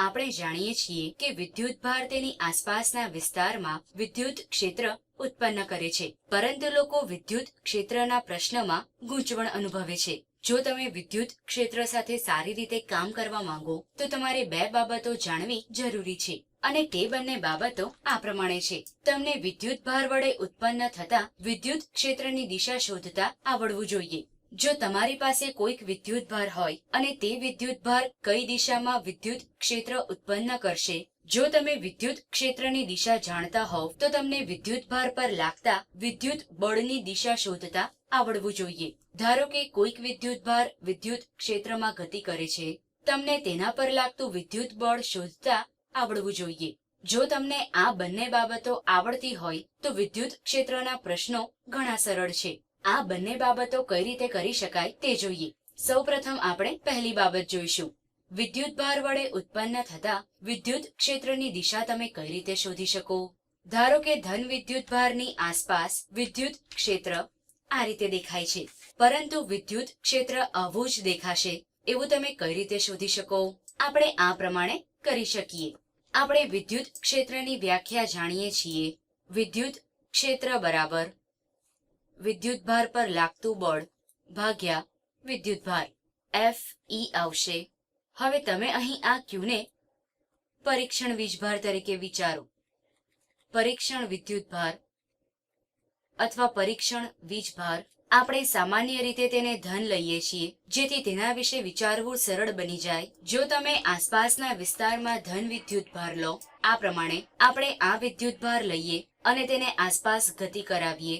આપણે જાણીએ છીએ કે વિદ્યુત ભાર તેની આસપાસના વિસ્તારમાં વિદ્યુત ક્ષેત્ર ઉત્પન્ન કરે છે. પરંતુ લોકો વિદ્યુત ક્ષેત્રના પ્રશ્નમાં ગૂંચવણ અનુભવે છે. જો તમે વિદ્યુત ક્ષેત્ર સાથે સારી રીતે કામ કરવા માંગો, તો તમારે બે બાબતો જાણવી જરૂરી છે અને તે બંને બાબતો આ પ્રમાણે છે. તમને વિદ્યુત ભાર વડે ઉત્પન્ન થતા વિદ્યુત ક્ષેત્રની દિશા શોધતા આવડવું જોઈએ. જો તમારી પાસે કોઈક વિદ્યુત ભાર હોય અને તે વિદ્યુત ભાર કઈ દિશામાં વિદ્યુત ક્ષેત્ર ઉત્પન્ન કરશે, જો તમે વિદ્યુત ક્ષેત્રની દિશા જાણતા હોવ, તો તમને વિદ્યુત ભાર પર લાગતા વિદ્યુત બળની દિશા શોધતા આવડવું જોઈએ. ધારો કે કોઈક વિદ્યુત ભાર વિદ્યુત ક્ષેત્રમાં ગતિ કરે છે, તમને તેના પર લાગતું વિદ્યુત બળ શોધતા આવડવું જોઈએ. જો તમને આ બંને બાબતો આવડતી હોય, તો વિદ્યુત ક્ષેત્રના પ્રશ્નો ઘણા સરળ છે. આ બંને બાબતો કઈ રીતે કરી શકાય તે જોઈએ. સૌપ્રથમ આપણે પહેલી બાબત જોઈશું. વિદ્યુત ભાર વડે ઉત્પન્ન થતા વિદ્યુત ક્ષેત્રની દિશા તમે કઈ રીતે શોધી શકો? ધારો કે ધન વિદ્યુત ભારની આસપાસ વિદ્યુત ક્ષેત્ર આ રીતે દેખાય છે. પરંતુ વિદ્યુત ક્ષેત્ર આવું જ દેખાશે. એવું તમે કઈ રીતે શોધી શકો? આપણે આ પ્રમાણે કરી શકીએ. આપણે વિદ્યુત ક્ષેત્રની વ્યાખ્યા જાણીએ છીએ. વિદ્યુત ક્ષેત્ર બરાબર વિદ્યુત ભાર પર લાગતું બળ ભાગ્યા વિદ્યુત ભાર એફ ઈ આવશે. હવે તમે અહીં આ ક્યુને પરીક્ષણ વીજભાર તરીકે વિચારો. પરીક્ષણ વિદ્યુત ભાર અથવા પરીક્ષણ વીજભાર. આપણે સામાન્ય રીતે તેને ધન લઈએ છીએ, જેથી તેના વિશે વિચારવું સરળ બની જાય. જો તમે આસપાસના વિસ્તારમાં ધન વિદ્યુત ભાર લો, આ પ્રમાણે આપણે આ વિદ્યુત ભાર લઈએ અને તેને આસપાસ ગતિ કરાવીએ.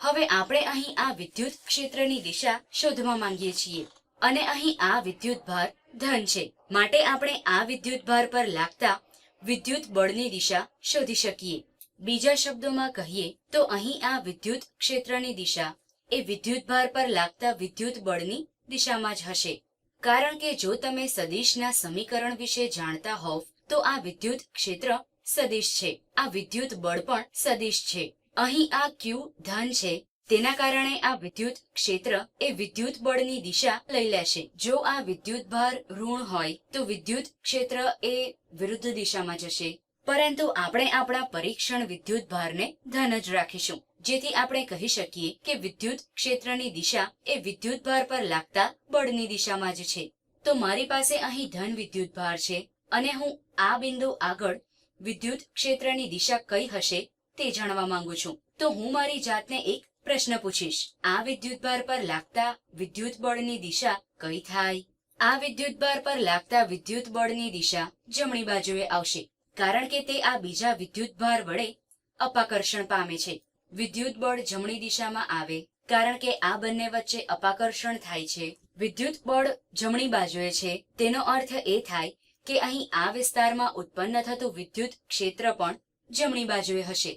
હવે આપણે અહીં આ વિદ્યુત ક્ષેત્રની દિશા શોધવા માંગીએ છીએ. અને અહીં આ વિદ્યુત ભાર ધન છે. માટે આપણે આ વિદ્યુત ભાર પર લાગતા વિદ્યુત બળની દિશા શોધી શકીએ. બીજા શબ્દોમાં કહીએ તો અહીં આ વિદ્યુત ક્ષેત્રની દિશા એ વિદ્યુત ભાર પર લાગતા વિદ્યુત બળની દિશામાં જ હશે. કારણ કે જો તમે સદિશના સમીકરણ વિશે જાણતા હોવ તો આ વિદ્યુત ક્ષેત્ર સદિશ છે. આ વિદ્યુત બળ પણ સદિશ છે. અહીં આ ક્યુ ધન છે. તેના કારણે આ વિદ્યુત ક્ષેત્ર એ વિદ્યુત બળની દિશા લઈ લેશે. જો આ વિદ્યુત ભાર ઋણ હોય, તો વિદ્યુત ક્ષેત્ર એ વિરુદ્ધ દિશામાં જશે. પરંતુ આપણે આપણા પરીક્ષણ વિદ્યુત ભારને ધન જ રાખીશું. જેથી આપણે કહી શકીએ કે વિદ્યુત ક્ષેત્રની દિશા એ વિદ્યુત ભાર પર લાગતા બળની દિશામાં જ છે. તો મારી પાસે અહીં ધન વિદ્યુત ભાર છે, અને હું આ બિંદુ આગળ વિદ્યુત ક્ષેત્રની દિશા કઈ હશે? તે જાણવા માંગુ છું. તો હું મારી જાતને એક પ્રશ્ન પૂછીશ. આ વિદ્યુતભાર પર લાગતા વિદ્યુત બળની દિશા કઈ થાય? આ વિદ્યુતભાર પર લાગતા વિદ્યુત બળની દિશા જમણી બાજુએ આવશે, કારણ કે તે આ બીજા વિદ્યુતભાર વડે અપાકર્ષણ પામે છે. વિદ્યુત બળ જમણી દિશામાં આવે, કારણ કે આ બંને વચ્ચે અપાકર્ષણ થાય છે. વિદ્યુત બળ જમણી બાજુએ છે, તેનો અર્થ એ થાય કે અહીં આ વિસ્તારમાં ઉત્પન્ન થતું વિદ્યુત ક્ષેત્ર પણ જમણી બાજુએ હશે.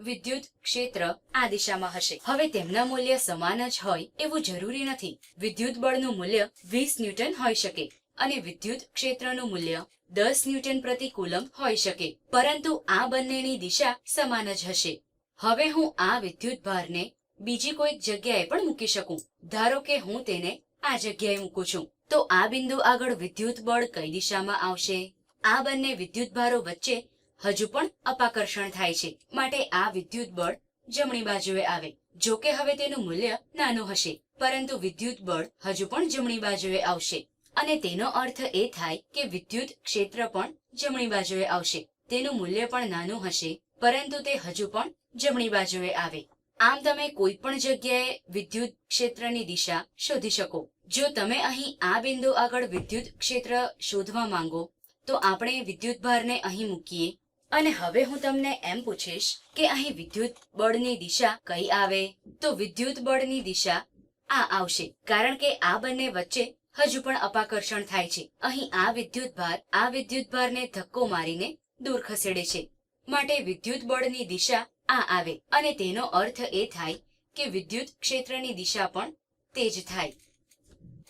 વિદ્યુત, ક્ષેત્ર આ દિશામાં હશે. હવે તેમના મૂલ્ય સમાન જ હોય એવું જરૂરી નથી. વિદ્યુત બળનું મૂલ્ય વીસ ન્યૂટન હોઈ શકે અને વિદ્યુત ક્ષેત્રનું મૂલ્ય દસ ન્યૂટન પ્રતિ કુલમ હોઈ શકે. પરંતુ આ બંનેની દિશા સમાન જ હશે. હવે હું આ વિદ્યુત ભારને બીજી કોઈક જગ્યાએ પણ મૂકી શકું. ધારો કે હું તેને આ જગ્યાએ મૂકું છું. તો આ બિંદુ આગળ વિદ્યુત બળ કઈ દિશામાં આવશે? આ બંને વિદ્યુત ભારો વચ્ચે હજુ પણ અપાકર્ષણ થાય છે. માટે આ વિદ્યુત બળ જમણી બાજુએ આવે. જો કે હવે તેનું મૂલ્ય નાનું હશે, પરંતુ વિદ્યુત બળ હજુ પણ જમણી બાજુએ આવશે. અને તેનો અર્થ એ થાય કે વિદ્યુત ક્ષેત્ર પણ જમણી બાજુએ આવશે. તેનું મૂલ્ય પણ નાનું હશે, પરંતુ તે હજુ પણ જમણી બાજુએ આવે. આમ તમે કોઈ પણ જગ્યાએ વિદ્યુત ક્ષેત્રની દિશા શોધી શકો. જો તમે અહીં આ બિંદુ આગળ વિદ્યુત ક્ષેત્ર શોધવા માંગો, તો આપણે વિદ્યુત ભારને અહીં મૂકીએ. અને હવે હું તમને એમ પૂછીશ કે અહીં વિદ્યુત બળની દિશા કઈ આવે? તો વિદ્યુત બળની દિશા આ આવશે, કારણ કે આ બંને વચ્ચે હજુ પણ અપાકર્ષણ થાય છે. અહીં આ વિદ્યુત ભાર, આ વિદ્યુત ભારને ધક્કો મારીને દૂર ખસેડે છે. માટે વિદ્યુત બળની દિશા આ આવે, અને તેનો અર્થ એ થાય કે વિદ્યુત ક્ષેત્રની દિશા પણ તે જ થાય.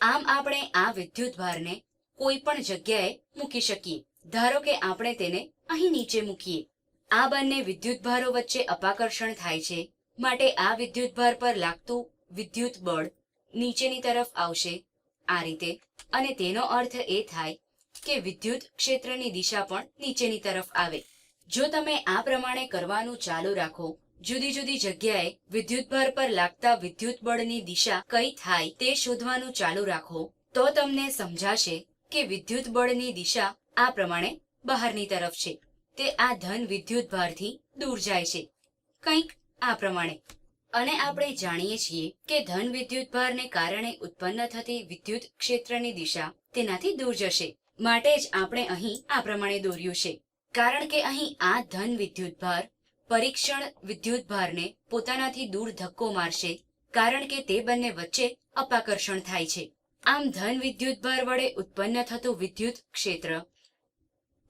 આમ આપણે આ વિદ્યુત ભારને કોઈ પણ જગ્યાએ મૂકી શકીએ. ધારો કે આપણે તેને અહીં નીચે મૂકીએ. આ બંને વિદ્યુત ભારો વચ્ચે અપાકર્ષણ થાય છે. માટે આ વિદ્યુત ભાર પર લાગતું વિદ્યુત બળ નીચેની તરફ આવશે. આ રીતે. અને તેનો અર્થ એ થાય કે વિદ્યુત ક્ષેત્રની દિશા પણ નીચેની તરફ આવે. જો તમે આ પ્રમાણે કરવાનું ચાલુ રાખો, જુદી જુદી જગ્યાએ વિદ્યુતભાર પર લાગતા વિદ્યુત બળની દિશા કઈ થાય તે શોધવાનું ચાલુ રાખો, તો તમને સમજાશે કે વિદ્યુત બળની દિશા આ પ્રમાણે બહારની તરફ છે. તે આ ધન વિદ્યુતભારથી દૂર જાય છે. કંઈક આ પ્રમાણે. અને આપણે જાણીએ છીએ કે ધન વિદ્યુત ભારને કારણે ઉત્પન્ન થતી વિદ્યુત ક્ષેત્રની દિશા તેનાથી દૂર જશે. માટે જ આપણે અહીં આ પ્રમાણે દોર્યું છે. કારણ કે અહીં આ ધન વિદ્યુત ભાર પરીક્ષણ વિદ્યુતભારને પોતાનાથી દૂર ધક્કો મારશે, કારણ કે તે બંને વચ્ચે અપાકર્ષણ થાય છે. આમ ધન વિદ્યુતભાર વડે ઉત્પન્ન થતું વિદ્યુત ક્ષેત્ર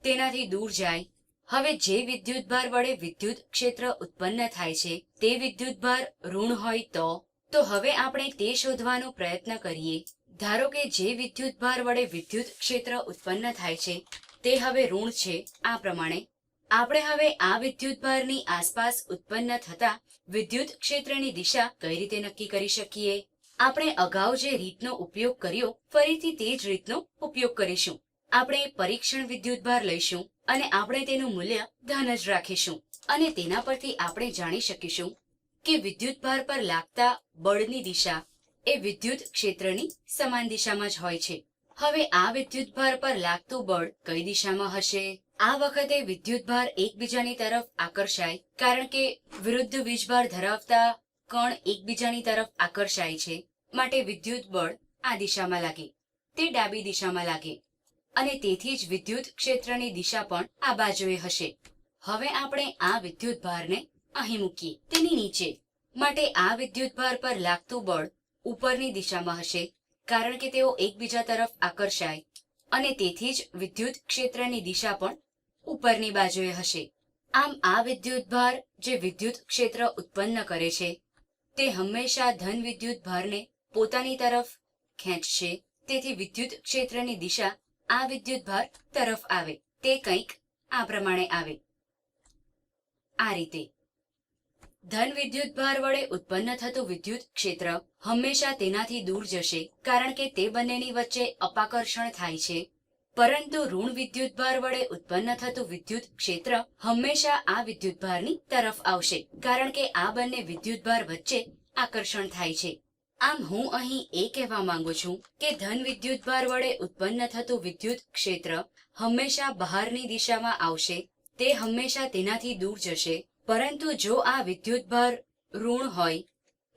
તેનાથી દૂર જાય. હવે જે વિદ્યુતભાર વડે વિદ્યુત ક્ષેત્ર ઉત્પન્ન થાય છે, તે વિદ્યુતભાર ઋણ હોય તો. તો હવે આપણે તે શોધવાનો પ્રયત્ન કરીએ. ધારો કે જે વિદ્યુતભાર વડે વિદ્યુત ક્ષેત્ર ઉત્પન્ન થાય છે, તે હવે ઋણ છે, આ પ્રમાણે. આપણે હવે આ વિદ્યુતભારની આસપાસ ઉત્પન્ન થતા વિદ્યુત ક્ષેત્રની દિશા કઈ રીતે નક્કી કરી શકીએ? આપણે અગાઉ જે રીતનો ઉપયોગ કર્યો, ફરીથી તે જ રીતનો ઉપયોગ કરીશું. આપણે પરીક્ષણ વિદ્યુતભાર લઈશું અને આપણે તેનું મૂલ્ય ધન જ રાખીશું. અને તેના પરથી આપણે જાણી શકીશું કે વિદ્યુતભાર પર લાગતા બળની દિશા એ વિદ્યુત ક્ષેત્રની સમાન દિશામાં જ હોય છે. હવે આ વિદ્યુતભાર પર લાગતું બળ કઈ દિશામાં હશે? આ વખતે વિદ્યુતભાર એકબીજાની તરફ આકર્ષાય કારણ કે વિરુદ્ધ વીજભાર ધરાવતા કણ એકબીજાની તરફ આકર્ષાય છે. માટે વિદ્યુત બળ આ દિશામાં લાગે. તે ડાબી દિશામાં લાગે. અને તેથી જ વિદ્યુત ક્ષેત્રની દિશા પણ આ બાજુએ હશે. હવે આપણે આ વિદ્યુત ભારને અહીં મૂકીએ. તેની નીચે. માટે આ વિદ્યુત ભાર પર લાગતું બળ ઉપરની દિશામાં હશે, કારણ કે તેઓ એકબીજા તરફ આકર્ષાય. અને તેથી જ વિદ્યુત ક્ષેત્રની દિશા પણ ઉપરની બાજુએ હશે. આમ આ વિદ્યુત ભાર જે વિદ્યુત ક્ષેત્ર ઉત્પન્ન કરે છે, તે હંમેશા ધન વિદ્યુત ભારને પોતાની તરફ ખેંચશે. તેથી વિદ્યુત ક્ષેત્રની દિશા આ વિદ્યુત ભાર તરફ આવે. તે કંઈક આ પ્રમાણે આવે. આ રીતે. ધન વિદ્યુતભાર વડે ઉત્પન્ન થતું વિદ્યુત ક્ષેત્ર હંમેશા તેનાથી દૂર જશે, કારણ કે તે બંનેની વચ્ચે અપાકર્ષણ થાય છે. પરંતુ ઋણ વિદ્યુતભાર વડે ઉત્પન્ન થતું વિદ્યુત ક્ષેત્ર હંમેશા આ વિદ્યુતભારની તરફ આવશે, કારણ કે આ બંને વિદ્યુતભાર વચ્ચે આકર્ષણ થાય છે. આમ હું અહીં એ કહેવા માંગુ છું કે ધન વિદ્યુત ભાર વડે ઉત્પન્ન થતું વિદ્યુત ક્ષેત્ર હંમેશા બહારની દિશામાં આવશે, તે હંમેશા તેનાથી દૂર જશે. પરંતુ જો આ વિદ્યુત ભાર ઋણ હોય,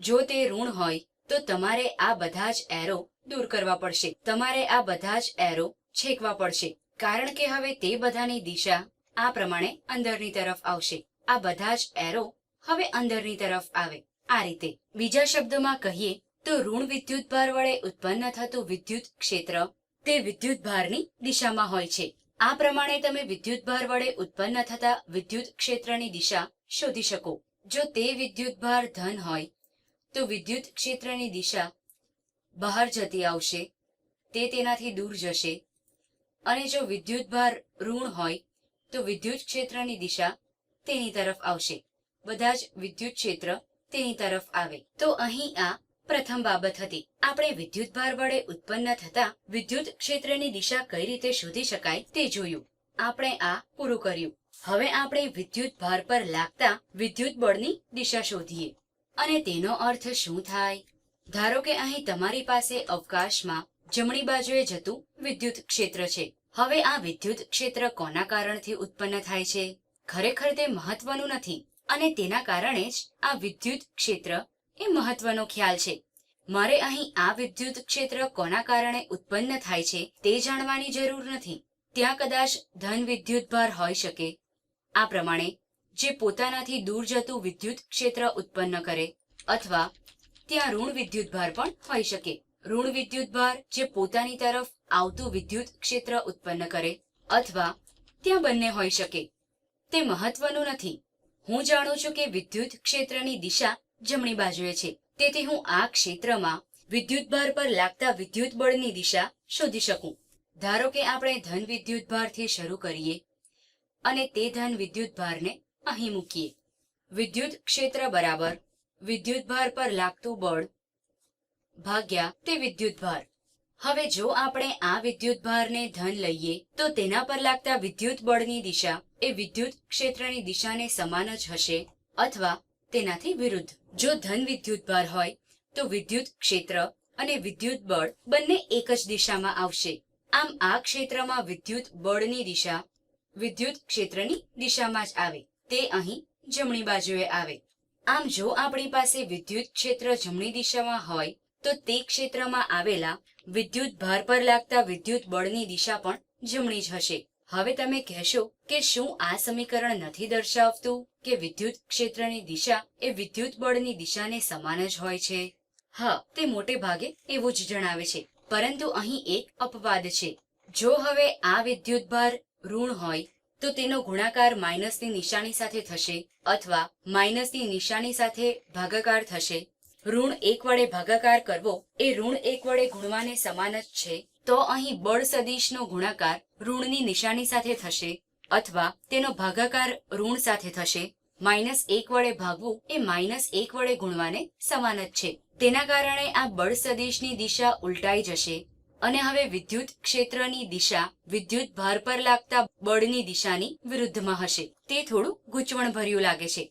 જો તે ઋણ હોય, તો તમારે આ બધા જ એરો દૂર કરવા પડશે. તમારે આ બધા જ એરો છેકવા પડશે, કારણ કે હવે તે બધાની દિશા આ પ્રમાણે અંદરની તરફ આવશે. આ બધા જ એરો હવે અંદરની તરફ આવે. આ રીતે બીજા શબ્દોમાં કહીએ તો ઋણ વિદ્યુત ભાર વડે ઉત્પન્ન થતું વિદ્યુત ક્ષેત્ર તે વિદ્યુત ભારની દિશામાં હોય છે. આ પ્રમાણે તમે વિદ્યુત ભાર વડે ઉત્પન્ન થતા વિદ્યુત ક્ષેત્રની દિશા શોધી શકો. જો તે વિદ્યુત ભાર ધન હોય, તો વિદ્યુત ક્ષેત્રની દિશા બહાર જતી આવશે, તે તેનાથી દૂર જશે. અને જો વિદ્યુત ભાર ઋણ હોય, તો વિદ્યુત ક્ષેત્રની દિશા તેની તરફ આવશે. બધા જ વિદ્યુત ક્ષેત્ર તેની તરફ આવે. તો અહીં આ પ્રથમ બાબત હતી. આપણે વિદ્યુત ભાર વડે ઉત્પન્ન થતા વિદ્યુત ક્ષેત્રની દિશા કઈ રીતે શોધી શકાય તે જોયું. આપણે આ પૂરું કર્યું. હવે આપણે વિદ્યુત ભાર પર લાગતા વિદ્યુત બળની દિશા શોધીએ. અને તેનો અર્થ શું થાય? ધારો કે અહીં તમારી પાસે અવકાશમાં જમણી બાજુએ જતું વિદ્યુત ક્ષેત્ર છે. હવે આ વિદ્યુત ક્ષેત્ર કોના કારણથી ઉત્પન્ન થાય છે? ખરેખર તે મહત્વનું નથી. અને તેના કારણે જ આ વિદ્યુત ક્ષેત્ર એ મહત્વનો ખ્યાલ છે. મારે અહીં આ વિદ્યુત ક્ષેત્ર કોના કારણે ઉત્પન્ન થાય છે તે જાણવાની જરૂર નથી. ત્યાં કદાચ ધન વિદ્યુત ભાર હોઈ શકે. આ પ્રમાણે, જે પોતાનાથી દૂર જતું વિદ્યુત ક્ષેત્ર ઉત્પન્ન કરે, અથવા ત્યાં ઋણ વિદ્યુત ભાર પણ હોઈ શકે. ઋણ વિદ્યુત ભાર જે પોતાની તરફ આવતું વિદ્યુત ક્ષેત્ર ઉત્પન્ન કરે, અથવા ત્યાં બંને હોઈ શકે. તે મહત્વનું નથી. હું જાણું છું કે વિદ્યુત ક્ષેત્રની દિશા જમણી બાજુએ છે. તેથી હું આ ક્ષેત્રમાં વિદ્યુત ભાર પર લાગતા વિદ્યુત બળની દિશા શોધી શકું. ધારો કે આપણે ધન વિદ્યુત ભારથી શરૂ કરીએ અને તે ધન વિદ્યુત ભારને અહીં મૂકીએ. વિદ્યુત ક્ષેત્ર બરાબર વિદ્યુત ભાર પર લાગતું બળ ભાગ્યા તે વિદ્યુત ભાર. હવે જો આપણે આ વિદ્યુત ભારને ધન લઈએ, તો તેના પર લાગતા વિદ્યુત બળની દિશા એ વિદ્યુત ક્ષેત્રની દિશાને સમાન જ હશે અથવા તેનાથી વિરુદ્ધ. જો ધન વિદ્યુત ભાર હોય, તો વિદ્યુત ક્ષેત્ર અને વિદ્યુત બળ બંને એક જ દિશામાં આવશે. આમ આ ક્ષેત્રમાં વિદ્યુત બળની દિશા વિદ્યુત ક્ષેત્રની દિશામાં જ આવે. તે અહીં જમણી બાજુએ આવે. આમ જો આપણી પાસે વિદ્યુત ક્ષેત્ર જમણી દિશામાં હોય, તો તે ક્ષેત્રમાં આવેલા વિદ્યુત ભાર પર લાગતા વિદ્યુત બળની દિશા પણ જમણી જ હશે. હવે તમે કહેશો કે શું આ સમીકરણ નથી દર્શાવતું કે વિદ્યુત ક્ષેત્રની દિશા એ વિદ્યુત બળની દિશાને સમાન જ હોય છે? હા, તે મોટે ભાગે એવું જ જણાવે છે. પરંતુ અહીં એક અપવાદ છે. જો હવે આ વિદ્યુત ભાર ઋણ હોય, તો તેનો ગુણાકાર માઇનસની નિશાની સાથે થશે અથવા માઇનસની નિશાની સાથે ભાગાકાર થશે. ઋણ એક વડે ભાગાકાર કરવો એ ઋણ એક વડે ગુણવાને સમાન જ છે. તો અહીં બળ સદિશનો ગુણાકાર ઋણની નિશાની સાથે થશે અથવા તેનો ભાગાકાર ઋણ સાથે થશે. માઇનસ એક વડે ભાગવું એ માઇનસ એક વડે ગુણવાને સમાન જ છે. તેના કારણે આ બળ સદિશની દિશા ઉલટાઈ જશે અને હવે વિદ્યુત ક્ષેત્રની દિશા વિદ્યુત ભાર પર લાગતા બળની દિશાની વિરુદ્ધમાં હશે. તે થોડું ગૂંચવણભર્યું લાગે છે.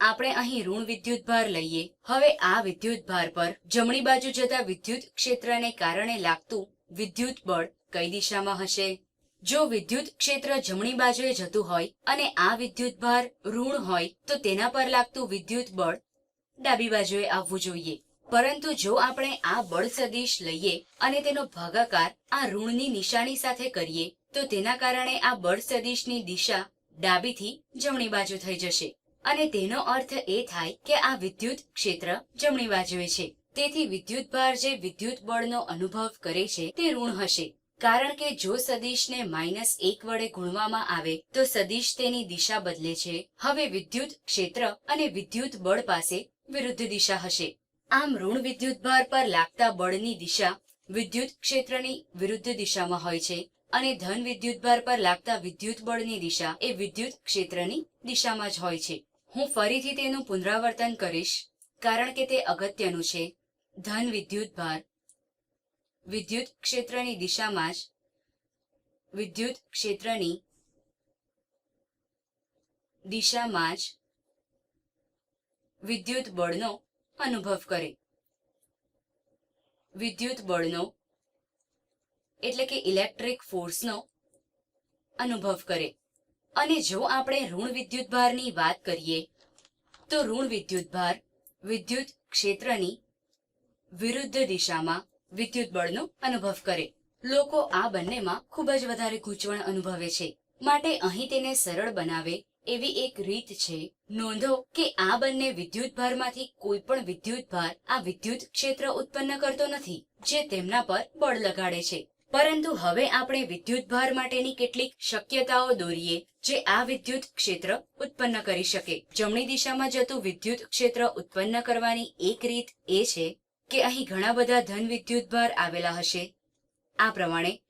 આપણે અહીં ઋણ વિદ્યુત ભાર લઈએ. હવે આ વિદ્યુત ભાર પર જમણી બાજુ જતા વિદ્યુત ક્ષેત્રને કારણે લાગતું વિદ્યુત બળ કઈ દિશામાં હશે? જો વિદ્યુત ક્ષેત્ર જમણી બાજુએ જતું હોય અને આ વિદ્યુત ભાર ઋણ હોય, તો તેના પર લાગતું વિદ્યુત બળ ડાબી બાજુએ આવવું જોઈએ. પરંતુ જો આપણે આ બળ સદિશ લઈએ અને તેનો ભાગાકાર આ ઋણની નિશાની સાથે કરીએ, તો તેના કારણે આ બળ સદિશની દિશા ડાબીથી જમણી બાજુ થઈ જશે. અને તેનો અર્થ એ થાય કે આ વિદ્યુત ક્ષેત્ર જમણી બાજુએ છે. તેથી વિદ્યુત ભાર જે વિદ્યુત બળનો અનુભવ કરે છે, તે ઋણ હશે. કારણ કે જો સદિશને માઇનસ એક વડે ગુણવામાં આવે, તો સદિશ તેની દિશા બદલે છે. હવે વિદ્યુત ક્ષેત્ર અને વિદ્યુત બળ પાસે વિરુદ્ધ દિશા હશે. આમ ઋણ વિદ્યુત ભાર પર લાગતા બળની દિશા વિદ્યુત ક્ષેત્રની વિરુદ્ધ દિશામાં હોય છે અને ધન વિદ્યુત ભાર પર લાગતા વિદ્યુત બળની દિશા એ વિદ્યુત ક્ષેત્રની દિશામાં જ હોય છે. હું ફરીથી તેનું પુનરાવર્તન કરીશ, કારણ કે તે અગત્યનું છે. ધન વિદ્યુત ભાર વિદ્યુત ક્ષેત્રની દિશામાં જ, વિદ્યુત ક્ષેત્રની દિશામાં જ વિદ્યુત બળનો અનુભવ કરે. વિદ્યુત બળનો એટલે કે ઇલેક્ટ્રિક ફોર્સનો અનુભવ કરે. અને જો આપણે ઋણ વિદ્યુત ભારની વાત કરીએ, તો ઋણ વિદ્યુતભાર વિદ્યુત ક્ષેત્રની વિરુદ્ધ દિશામાં વિદ્યુત બળનો અનુભવ કરે. લોકો આ બંનેમાં ખૂબ જ વધારે ગૂંચવણ અનુભવે છે. માટે અહીં તેને સરળ બનાવે એવી એક રીત છે. નોંધો કે આ બંને વિદ્યુત ભારમાંથી કોઈ પણ વિદ્યુત ભાર આ વિદ્યુત ક્ષેત્ર ઉત્પન્ન કરતો નથી, જે તેમના પર બળ લગાડે છે. પરંતુ હવે આપણે વિદ્યુત ભાર માટેની કેટલીક શક્યતાઓ દોરીએ, જે આ વિદ્યુત ક્ષેત્ર ઉત્પન્ન કરી શકે. જમણી દિશામાં જતું વિદ્યુત ક્ષેત્ર ઉત્પન્ન કરવાની એક રીત એ છે કે અહીં ઘણા બધા ધન વિદ્યુત ભાર આવેલા હશે? આ પ્રમાણે,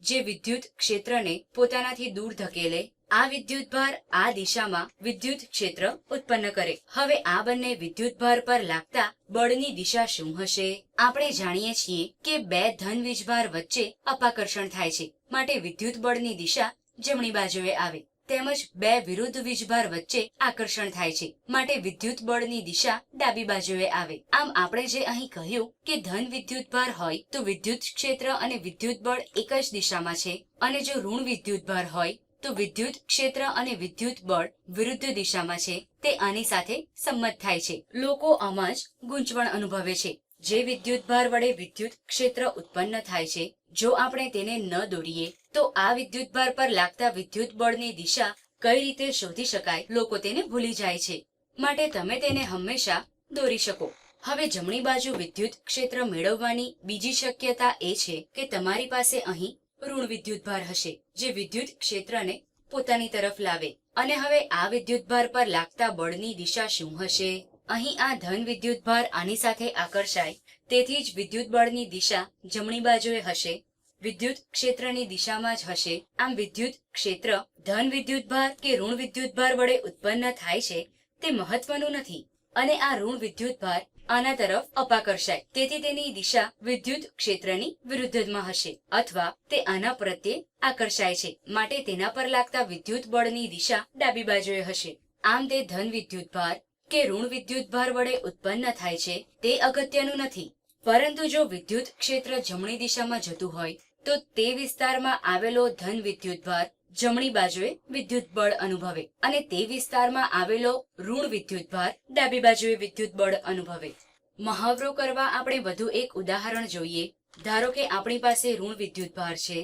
જે વિદ્યુત ક્ષેત્રને પોતાનાથી દૂર ધકેલે, આ વિદ્યુત ભાર આ દિશામાં વિદ્યુત ક્ષેત્ર ઉત્પન્ન કરે. હવે આ બંને વિદ્યુત ભાર પર લાગતા બળની દિશા શું હશે? આપણે જાણીએ છીએ કે બે ધન વીજભાર વચ્ચે અપાકર્ષણ થાય છે. માટે વિદ્યુત બળની દિશા જમણી બાજુએ આવે. તેમજ બે વિરુદ્ધ વીજભાર વચ્ચે આકર્ષણ થાય છે. માટે વિદ્યુત બળની દિશા ડાબી બાજુએ આવે. આમ આપણે જે અહીં કહ્યું કે ધન વિદ્યુત ભાર હોય, તો વિદ્યુત ક્ષેત્ર અને વિદ્યુત બળ એક જ દિશામાં છે. અને જો ઋણ વિદ્યુત ભાર હોય, તો વિદ્યુત ક્ષેત્ર અને વિદ્યુત બળ વિરુદ્ધ દિશામાં છે. તે આની સાથે સંમત થાય છે. લોકો આમાં જ ગૂંચવણ અનુભવે છે. જે વિદ્યુત ભાર વડે વિદ્યુત ક્ષેત્ર ઉત્પન્ન થાય છે જો આપણે તેને ન દોરીએ, તો આ વિદ્યુતભાર પર લાગતા વિદ્યુત બળની દિશા કઈ રીતે શોધી શકાય, લોકો તેને ભૂલી જાય છે. માટે તમે તેને હંમેશા દોરી શકો. હવે જમણી બાજુ વિદ્યુત ક્ષેત્ર મેળવવાની બીજી શક્યતા એ છે કે તમારી પાસે અહીં ઋણ વિદ્યુતભાર હશે, જે વિદ્યુત ક્ષેત્રને પોતાની તરફ લાવે. અને હવે આ વિદ્યુતભાર પર લાગતા બળની દિશા શું હશે? અહીં આ ધન વિદ્યુત ભાર આની સાથે આકર્ષાય, તેથી જ વિદ્યુત બળની દિશા જમણી બાજુએ હશે, વિદ્યુત ક્ષેત્રની દિશામાં જ હશે. આમ વિદ્યુત ક્ષેત્ર ધન વિદ્યુત ભાર કે ઋણ વિદ્યુત ભાર વડે ઉત્પન્ન થાય છે, તે મહત્વનું નથી. અને આ ઋણ વિદ્યુત ભાર આના તરફ અપાકર્ષાય, તેથી તેની દિશા વિદ્યુત ક્ષેત્રની વિરુદ્ધમાં હશે, અથવા તે આના પ્રત્યે આકર્ષાય છે, માટે તેના પર લાગતા વિદ્યુત બળની દિશા ડાબી બાજુએ હશે. આમ તે ધન વિદ્યુત ભાર કે ઋણ વિદ્યુત ભાર વડે ઉત્પન્ન થાય છે, તે અગત્યનું નથી. પરંતુ જો વિદ્યુત ક્ષેત્ર જમણી દિશામાં જતું હોય, તો તે વિસ્તારમાં આવેલો ધન વિદ્યુત ભાર જમણી બાજુએ વિદ્યુત બળ અનુભવે અને તે વિસ્તારમાં આવેલો ઋણ વિદ્યુત ભાર ડાબી બાજુએ વિદ્યુત બળ અનુભવે. મહાવરો કરવા આપણે વધુ એક ઉદાહરણ જોઈએ. ધારો કે આપણી પાસે ઋણ વિદ્યુત ભાર છે.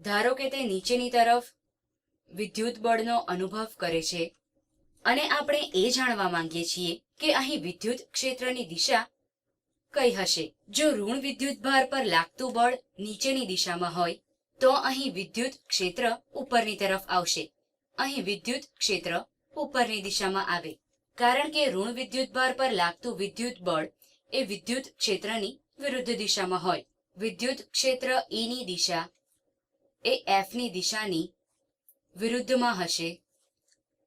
ધારો કે તે નીચેની તરફ વિદ્યુત બળનો અનુભવ કરે છે. અને આપણે એ જાણવા માંગીએ છીએ કે અહીં વિદ્યુત ક્ષેત્રની દિશા કઈ હશે? જો ઋણ વિદ્યુત ભાર પર લાગતું બળ નીચેની દિશામાં હોય, તો અહીં વિદ્યુત ક્ષેત્ર ઉપરની તરફ આવશે. અહીં વિદ્યુત ક્ષેત્ર ઉપરની દિશામાં આવે. કારણ કે ઋણ વિદ્યુત ભાર પર લાગતું વિદ્યુત બળ એ વિદ્યુત ક્ષેત્રની વિરુદ્ધ દિશામાં હોય. વિદ્યુત ક્ષેત્ર ઈની દિશા એ એફની દિશાની વિરુદ્ધમાં હશે.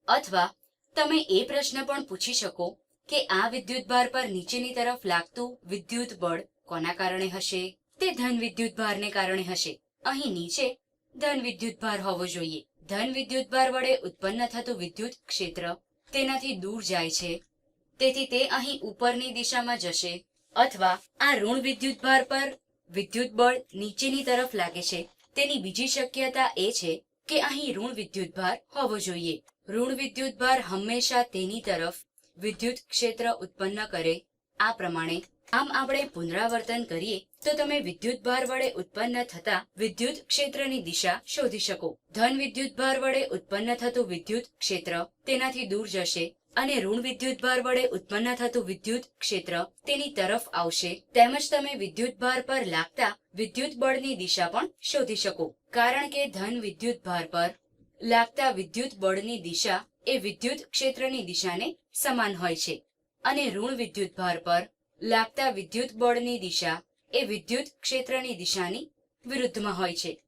અથવા તમે એ પ્રશ્ન પણ પૂછી શકો કે આ વિદ્યુત ભાર પર નીચેની તરફ લાગતું વિદ્યુત બળ કોના કારણે હશે? તે ધન વિદ્યુત ભારને કારણે હશે. અહીં નીચે ધન વિદ્યુત ભાર હોવો જોઈએ. ધન વિદ્યુત ભાર વડે ઉત્પન્ન થતું વિદ્યુત ક્ષેત્ર તેનાથી દૂર જાય છે. તેથી તે અહીં ઉપરની દિશામાં જશે અથવા આ ઋણ વિદ્યુત ભાર પર વિદ્યુત બળ નીચેની તરફ લાગે છે. તેની બીજી શક્યતા એ છે કે અહીં ઋણ વિદ્યુત ભાર હોવો જોઈએ. ઋણ વિદ્યુત ભાર હંમેશા તેની તરફ વિદ્યુત ક્ષેત્ર ઉત્પન્ન કરે. આ પ્રમાણે, આમ આપણે પુનરાવર્તન કરીએ, તો તમે વિદ્યુત ભાર વડે ઉત્પન્ન થતા વિદ્યુત ક્ષેત્રની દિશા શોધી શકો. ધન વિદ્યુત ભાર વડે ઉત્પન્ન થતું વિદ્યુત ક્ષેત્ર તેનાથી દૂર જશે અને ઋણ વિદ્યુત ભાર વડે ઉત્પન્ન થતું વિદ્યુત ક્ષેત્ર તેની તરફ આવશે. તેમજ તમે વિદ્યુત ભાર પર લાગતા વિદ્યુત બળની દિશા પણ શોધી શકો. કારણ કે ધન વિદ્યુત ભાર પર લાગતા વિદ્યુત બળની દિશા એ વિદ્યુત ક્ષેત્રની દિશાને સમાન હોય છે. અને ઋણ વિદ્યુત ભાર પર લાગતા વિદ્યુત બળની દિશા એ વિદ્યુત ક્ષેત્રની દિશાની વિરુદ્ધમાં હોય છે.